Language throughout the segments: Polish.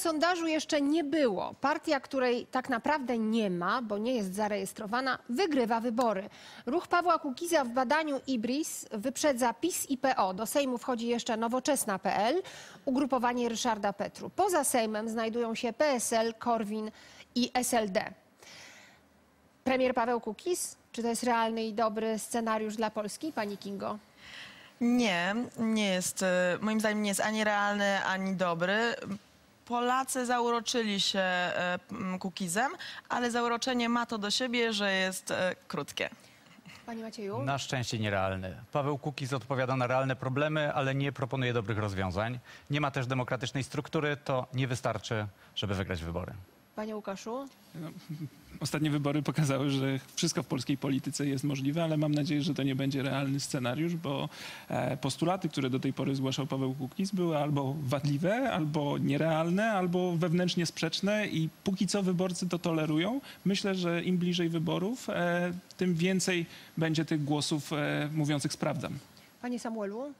sondażu jeszcze nie było. Partia, której tak naprawdę nie ma, bo nie jest zarejestrowana, wygrywa wybory. Ruch Pawła Kukiza w badaniu IBRIS wyprzedza PiS i PO. Do Sejmu wchodzi jeszcze Nowoczesna.pl, ugrupowanie Ryszarda Petru. Poza Sejmem znajdują się PSL, Korwin i SLD. Premier Paweł Kukiz, czy to jest realny i dobry scenariusz dla Polski, pani Kingo? Nie, nie jest. e, Moim zdaniem nie jest ani realny, ani dobry. Polacy zauroczyli się e, Kukizem, ale zauroczenie ma to do siebie, że jest e, krótkie. Panie Macieju? Na szczęście nierealny. Paweł Kukiz odpowiada na realne problemy, ale nie proponuje dobrych rozwiązań. Nie ma też demokratycznej struktury, to nie wystarczy, żeby wygrać wybory. Panie Łukaszu? Ostatnie wybory pokazały, że wszystko w polskiej polityce jest możliwe, ale mam nadzieję, że to nie będzie realny scenariusz, bo e, postulaty, które do tej pory zgłaszał Paweł Kukiz, były albo wadliwe, albo nierealne, albo wewnętrznie sprzeczne i póki co wyborcy to tolerują. Myślę, że im bliżej wyborów, e, tym więcej będzie tych głosów e, mówiących sprawdzam. Panie Samuelu?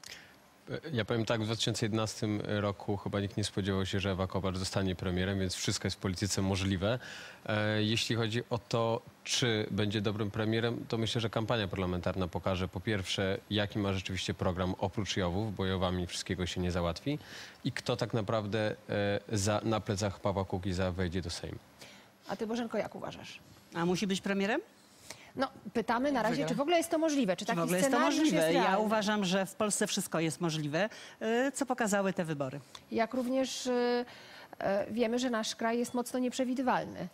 Ja powiem tak, w 2011 roku chyba nikt nie spodziewał się, że Ewa Kopacz zostanie premierem, więc wszystko jest w polityce możliwe. E, Jeśli chodzi o to, czy będzie dobrym premierem, to myślę, że kampania parlamentarna pokaże po pierwsze, jaki ma rzeczywiście program oprócz Jowów, bo Jowami wszystkiego się nie załatwi i kto tak naprawdę e, za, na plecach Pawła Kukiza wejdzie do Sejmu. A ty, Bożenko, jak uważasz? A musi być premierem? No, pytamy na razie, czy w ogóle jest to możliwe? Czy Czy taki w ogóle jest to scenariusz możliwe? jest ja realny? uważam, że w Polsce wszystko jest możliwe, y, co pokazały te wybory. Jak również y, y, wiemy, że nasz kraj jest mocno nieprzewidywalny.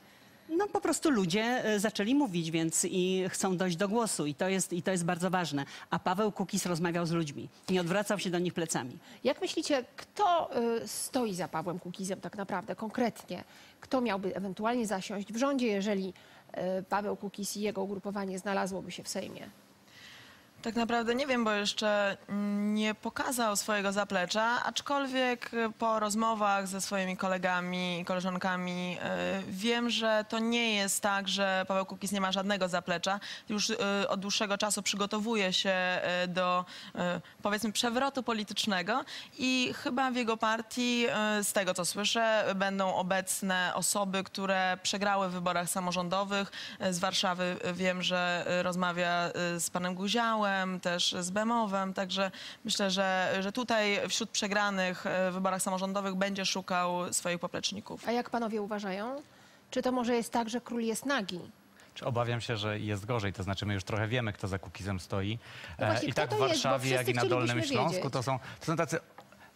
No po prostu ludzie zaczęli mówić, więc i chcą dojść do głosu i to jest, i to jest bardzo ważne. A Paweł Kukis rozmawiał z ludźmi, nie odwracał się do nich plecami. Jak myślicie, kto y, stoi za Pawłem Kukizem tak naprawdę, konkretnie? Kto miałby ewentualnie zasiąść w rządzie, jeżeli Paweł Kukiz i jego ugrupowanie znalazłoby się w Sejmie? Tak naprawdę nie wiem, bo jeszcze nie pokazał swojego zaplecza, aczkolwiek po rozmowach ze swoimi kolegami i koleżankami e, wiem, że to nie jest tak, że Paweł Kukiz nie ma żadnego zaplecza. Już e, od dłuższego czasu przygotowuje się e, do powiedzmy przewrotu politycznego i chyba w jego partii, z tego co słyszę, będą obecne osoby, które przegrały w wyborach samorządowych. Z Warszawy wiem, że rozmawia z panem Guziałem, też z Bemowem, także myślę, że, że tutaj wśród przegranych e, w wyborach samorządowych będzie szukał swoich popleczników. A jak panowie uważają? Czy to może jest tak, że król jest nagi? Czy Obawiam się, że jest gorzej, to znaczy my już trochę wiemy, kto za Kukizem stoi. No właśnie, I kto tak w Warszawie, jak i na Dolnym Śląsku wiedzieć. to są, to są tacy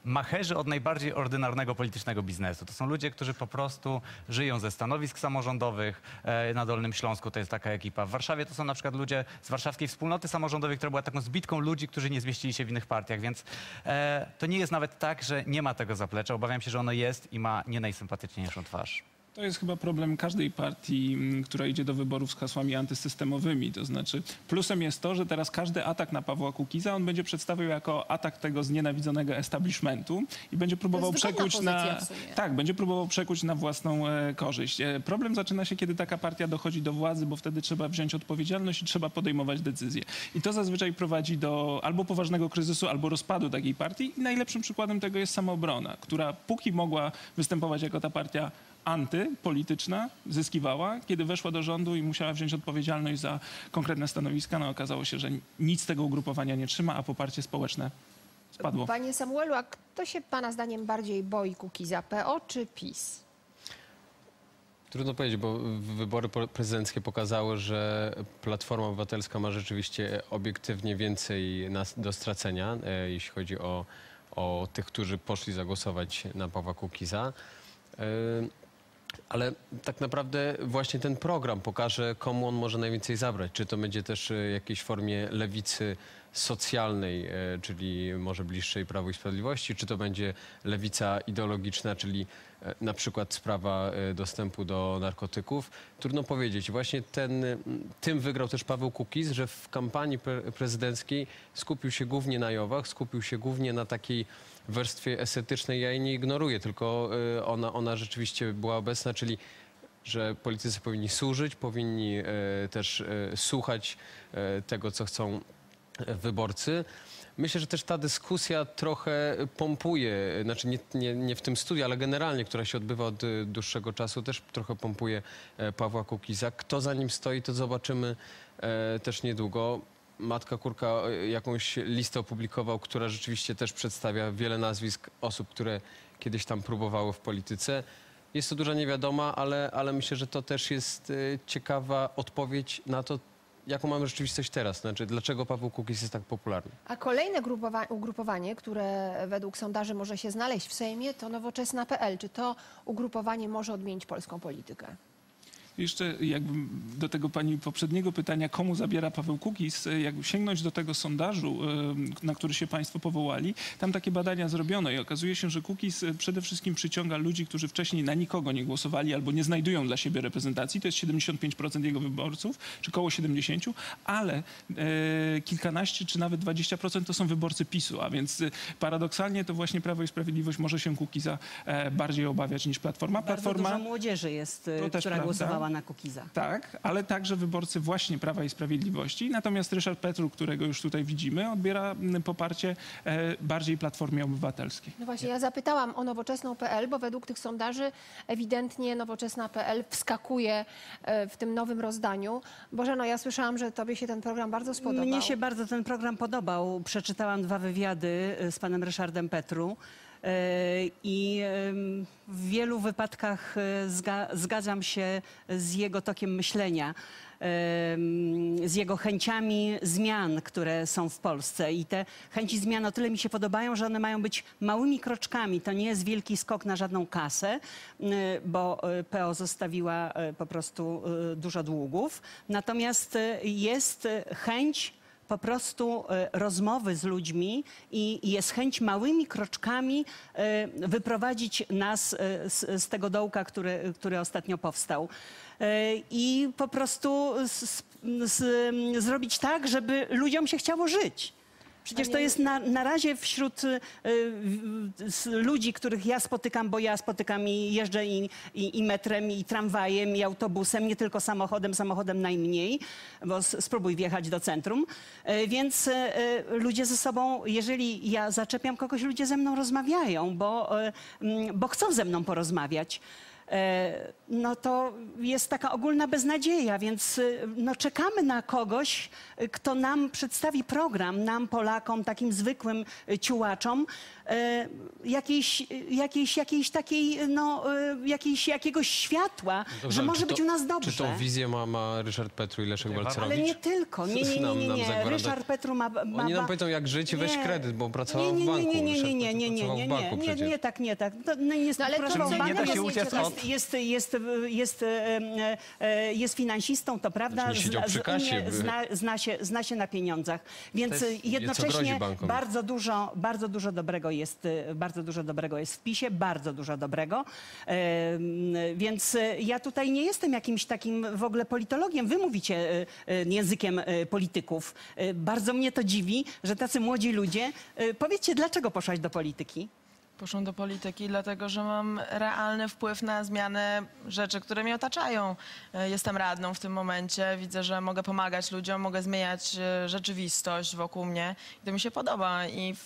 macherzy od najbardziej ordynarnego politycznego biznesu. To są ludzie, którzy po prostu żyją ze stanowisk samorządowych. E, na Dolnym Śląsku to jest taka ekipa. W Warszawie to są na przykład ludzie z warszawskiej wspólnoty samorządowej, która była taką zbitką ludzi, którzy nie zmieścili się w innych partiach, więc e, to nie jest nawet tak, że nie ma tego zaplecza. Obawiam się, że ono jest i ma nie najsympatyczniejszą twarz. To jest chyba problem każdej partii, m, która idzie do wyborów z hasłami antysystemowymi. To znaczy, plusem jest to, że teraz każdy atak na Pawła Kukiza on będzie przedstawiał jako atak tego znienawidzonego establishmentu i będzie próbował przekuć na. Tak, będzie próbował przekuć na własną e, korzyść. E, problem zaczyna się, kiedy taka partia dochodzi do władzy, bo wtedy trzeba wziąć odpowiedzialność i trzeba podejmować decyzje. I to zazwyczaj prowadzi do albo poważnego kryzysu, albo rozpadu takiej partii. I najlepszym przykładem tego jest samoobrona, która póki mogła występować jako ta partia antypolityczna, zyskiwała. Kiedy weszła do rządu i musiała wziąć odpowiedzialność za konkretne stanowiska, no okazało się, że nic z tego ugrupowania nie trzyma, a poparcie społeczne spadło. Panie Samuelu, a kto się pana zdaniem bardziej boi Kukiza, PO czy PiS? Trudno powiedzieć, bo wybory prezydenckie pokazały, że Platforma Obywatelska ma rzeczywiście obiektywnie więcej nas do stracenia, e, jeśli chodzi o, o tych, którzy poszli zagłosować na Pawła Kukiza. E, ale tak naprawdę właśnie ten program pokaże, komu on może najwięcej zabrać. Czy to będzie też e, w jakiejś formie lewicy socjalnej, e, czyli może bliższej Prawu i Sprawiedliwości, czy to będzie lewica ideologiczna, czyli e, na przykład sprawa e, dostępu do narkotyków. Trudno powiedzieć. Właśnie ten, tym wygrał też Paweł Kukiz, że w kampanii pre prezydenckiej skupił się głównie na Jowach, skupił się głównie na takiej warstwie estetycznej. Ja jej nie ignoruję, tylko e, ona, ona rzeczywiście była obecna, czyli że politycy powinni służyć, powinni e, też e, słuchać tego, co chcą wyborcy. Myślę, że też ta dyskusja trochę pompuje, znaczy nie, nie, nie w tym studiu, ale generalnie, która się odbywa od y, dłuższego czasu, też trochę pompuje Pawła Kukiza. Kto za nim stoi, to zobaczymy też niedługo. Matka Kurka e, jakąś listę opublikował, która rzeczywiście też przedstawia wiele nazwisk osób, które kiedyś tam próbowały w polityce. Jest to duża niewiadoma, ale, ale myślę, że to też jest e, ciekawa odpowiedź na to, jaką mamy rzeczywistość teraz. Znaczy, dlaczego Paweł Kukiz jest tak popularny. A kolejne grupowa- ugrupowanie, które według sondaży może się znaleźć w Sejmie, to nowoczesna.pl. Czy to ugrupowanie może odmienić polską politykę? Jeszcze jakby do tego pani poprzedniego pytania, komu zabiera Paweł Kukiz, jakby sięgnąć do tego sondażu, y, na który się państwo powołali, tam takie badania zrobiono i okazuje się, że Kukiz y, przede wszystkim przyciąga ludzi, którzy wcześniej na nikogo nie głosowali albo nie znajdują dla siebie reprezentacji, to jest 75% jego wyborców, czy koło 70, ale e, kilkanaście czy nawet 20% to są wyborcy PiSu, a więc paradoksalnie to właśnie Prawo i Sprawiedliwość może się Kukiza e, bardziej obawiać niż Platforma. Bardzo Platforma dużo młodzieży jest, która prawda. głosowała na tak, ale także wyborcy właśnie Prawa i Sprawiedliwości. Natomiast Ryszard Petru, którego już tutaj widzimy, odbiera poparcie e, bardziej Platformie Obywatelskiej. No właśnie, ja zapytałam o nowoczesną.pl, bo według tych sondaży ewidentnie nowoczesna.pl wskakuje e, w tym nowym rozdaniu. Bożeno, ja słyszałam, że tobie się ten program bardzo spodobał. Mnie się bardzo ten program podobał. Przeczytałam dwa wywiady y, z panem Ryszardem Petru. Y, I w wielu wypadkach y, zga- zgadzam się z jego tokiem myślenia, z jego chęciami zmian, które są w Polsce. I te chęci zmian o tyle mi się podobają, że one mają być małymi kroczkami. To nie jest wielki skok na żadną kasę, y, bo PO zostawiła po prostu dużo długów. Natomiast jest chęć po prostu e, rozmowy z ludźmi i jest chęć małymi kroczkami e, wyprowadzić nas e, z, tego dołka, który, który ostatnio powstał. I po prostu z, z, zrobić tak, żeby ludziom się chciało żyć. Przecież to jest na, na razie wśród y, y, ludzi, których ja spotykam, bo ja spotykam i jeżdżę i, i, i metrem, i tramwajem, i autobusem, nie tylko samochodem, samochodem najmniej, bo spróbuj wjechać do centrum. E, Więc e, ludzie ze sobą, jeżeli ja zaczepiam kogoś, ludzie ze mną rozmawiają, bo, e, bo chcą ze mną porozmawiać. E, no to jest taka ogólna beznadzieja, więc y, no czekamy na kogoś, y, kto nam przedstawi program, nam Polakom, takim zwykłym y, ciułaczom, jakiejś, jakiejś, jakiejś takiej, no, jakiejś, jakiegoś światła, Dobrze, że może czy być to- u nas dobrze. Czy tą wizję ma, ma Ryszard Petru i Leszek Tutaj Balcerowicz? Ale nie tylko. Nie, nie, nie, nie. nie. Ryszard Petru ma... ma Oni nam powiedzą, jak żyć i weź Nie. kredyt, bo pracował nie, nie, w banku. Nie, nie, nie, nie, nie, nie, nie, nie, nie, przecież. nie tak, nie tak. To nie jest No ale to pracował w nie da się uciec od- jest, jest, jest, e, e, jest finansistą, to prawda, nie siedział zna, przy kasie, zna, zna, się, zna się na pieniądzach, więc jednocześnie bardzo dużo, bardzo dużo dobrego jest, bardzo dużo dobrego jest w PiSie, bardzo dużo dobrego, więc ja tutaj nie jestem jakimś takim w ogóle politologiem, wy mówicie e, językiem polityków. Bardzo mnie to dziwi, że tacy młodzi ludzie, powiedzcie, dlaczego poszłaś do polityki? Poszłam do polityki, dlatego że mam realny wpływ na zmianę rzeczy, które mnie otaczają. E, Jestem radną w tym momencie, widzę, że mogę pomagać ludziom, mogę zmieniać e, rzeczywistość wokół mnie. I to mi się podoba i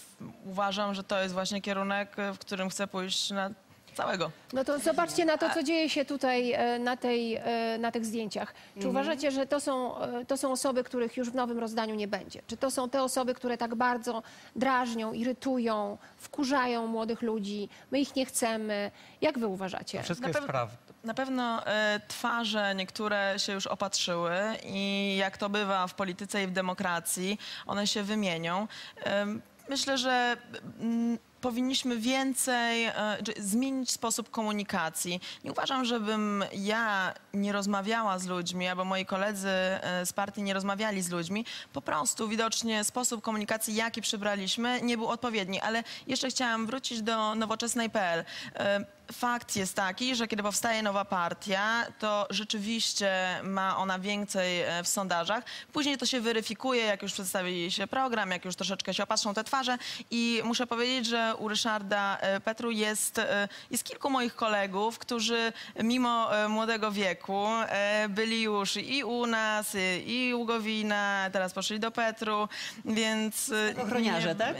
uważam, że to jest właśnie kierunek, e, w którym chcę pójść na całego. No to zobaczcie na to, co dzieje się tutaj e, na, tej, e, na tych zdjęciach. Czy uważacie, że to są, e, to są osoby, których już w nowym rozdaniu nie będzie? Czy to są te osoby, które tak bardzo drażnią, irytują, wkurzają młodych ludzi? My ich nie chcemy. Jak wy uważacie? To wszystko Na jest prawda. Na pewno twarze niektóre się już opatrzyły i jak to bywa w polityce i w demokracji, one się wymienią. Myślę, że powinniśmy więcej e, zmienić sposób komunikacji. Nie uważam, żebym ja nie rozmawiała z ludźmi, albo moi koledzy e, z partii nie rozmawiali z ludźmi. Po prostu widocznie sposób komunikacji, jaki przybraliśmy, nie był odpowiedni. Ale jeszcze chciałam wrócić do nowoczesnej.pl. E, Fakt jest taki, że kiedy powstaje nowa partia, to rzeczywiście ma ona więcej w sondażach. Później to się weryfikuje, jak już przedstawi się program, jak już troszeczkę się opatrzą te twarze. I muszę powiedzieć, że u Ryszarda e, Petru jest, e, jest kilku moich kolegów, którzy mimo e, młodego wieku byli już i u nas, i- u Gowina, teraz poszli do Petru, więc... Ochroniarze, nie- tak?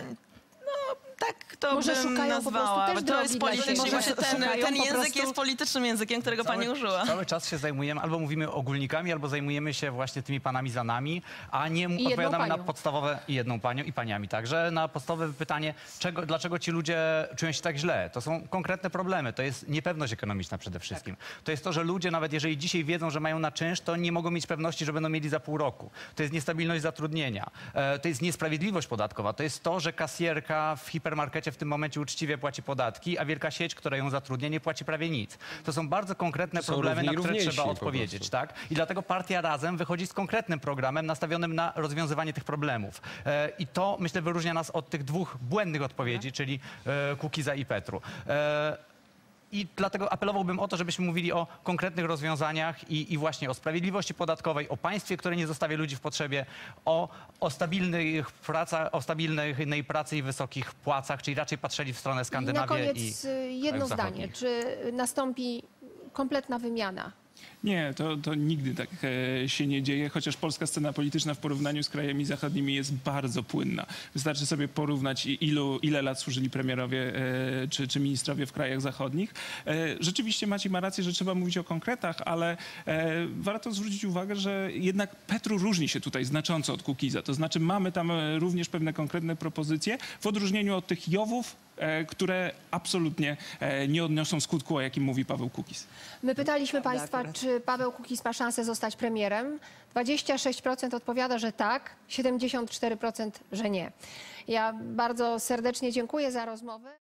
Tak to Może bym szukają po nazwała. prostu też to jest dla siebie. polityczny, właśnie ten, szukają ten po język prostu- jest politycznym językiem, którego pani użyła. Cały czas się zajmujemy, albo mówimy ogólnikami, albo zajmujemy się właśnie tymi panami za nami, a nie jedną odpowiadamy na panią. podstawowe, i jedną panią, i paniami także, na podstawowe pytanie, czego, dlaczego ci ludzie czują się tak źle. To są konkretne problemy, to jest niepewność ekonomiczna przede wszystkim. To jest to, że ludzie nawet jeżeli dzisiaj wiedzą, że mają na czynsz, to nie mogą mieć pewności, że będą mieli za pół roku. To jest niestabilność zatrudnienia, e, to jest niesprawiedliwość podatkowa, to jest to, że kasjerka w hipermarkecie w tym momencie uczciwie płaci podatki, a wielka sieć, która ją zatrudnia, nie płaci prawie nic. To są bardzo konkretne są problemy, równi na które trzeba po odpowiedzieć, tak? I dlatego partia Razem wychodzi z konkretnym programem nastawionym na rozwiązywanie tych problemów. E, I to, myślę, wyróżnia nas od tych dwóch błędnych odpowiedzi, czyli e, Kukiza i Petru. E, i dlatego apelowałbym o to, żebyśmy mówili o konkretnych rozwiązaniach i, i właśnie o sprawiedliwości podatkowej, o państwie, które nie zostawia ludzi w potrzebie, o, o stabilnych pracach, o stabilnej pracy i wysokich płacach, czyli raczej patrzeli w stronę I na Skandynawii koniec y, jedno zdanie. zachodnich. Czy nastąpi kompletna wymiana? Nie, to, to nigdy tak e, się nie dzieje, chociaż polska scena polityczna w porównaniu z krajami zachodnimi jest bardzo płynna. Wystarczy sobie porównać, ilu, ile lat służyli premierowie e, czy, czy ministrowie w krajach zachodnich. E, rzeczywiście Maciej ma rację, że trzeba mówić o konkretach, ale warto zwrócić uwagę, że jednak Petru różni się tutaj znacząco od Kukiza. To znaczy mamy tam również pewne konkretne propozycje, w odróżnieniu od tych Jowów, które absolutnie e, nie odniosą skutku, o jakim mówi Paweł Kukiz. My pytaliśmy Państwa, czy Paweł Kukiz ma szansę zostać premierem. 26% odpowiada, że tak, 74% że nie. Ja bardzo serdecznie dziękuję za rozmowę.